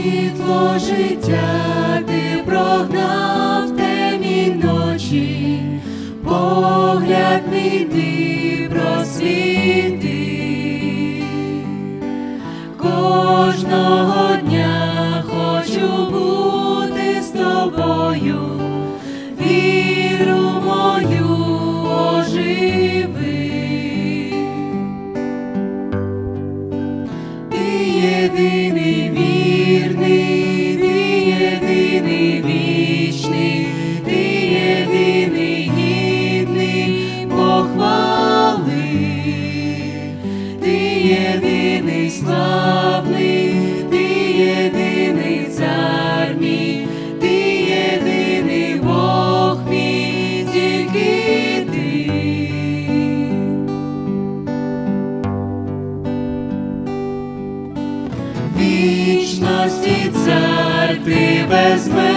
світло життя ти прогнав темні ночі, погляд мій ти просвіти. кожного. best man.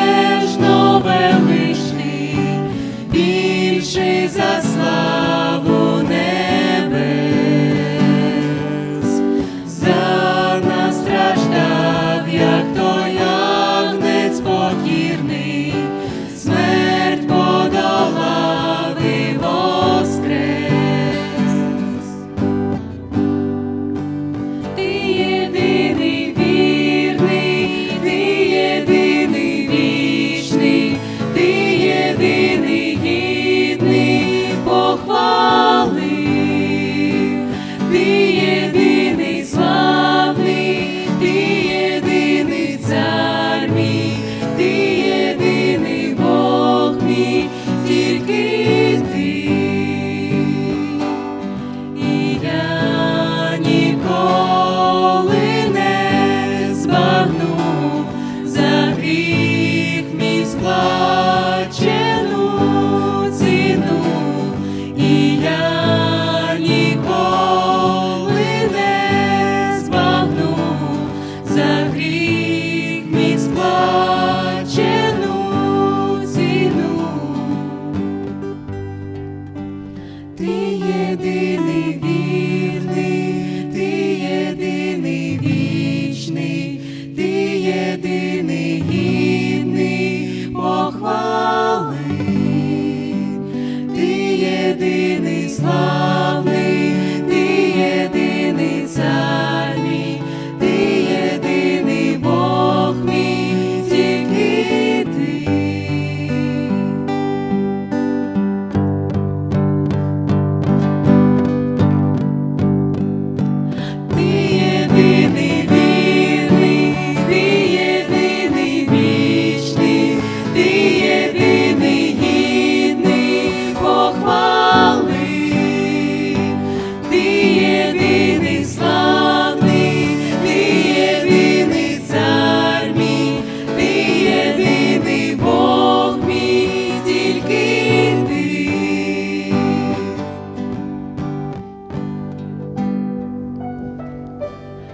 yedi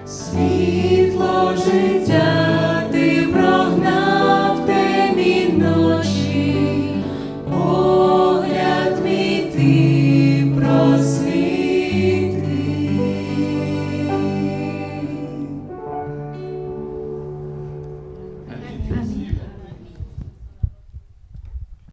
світло життя.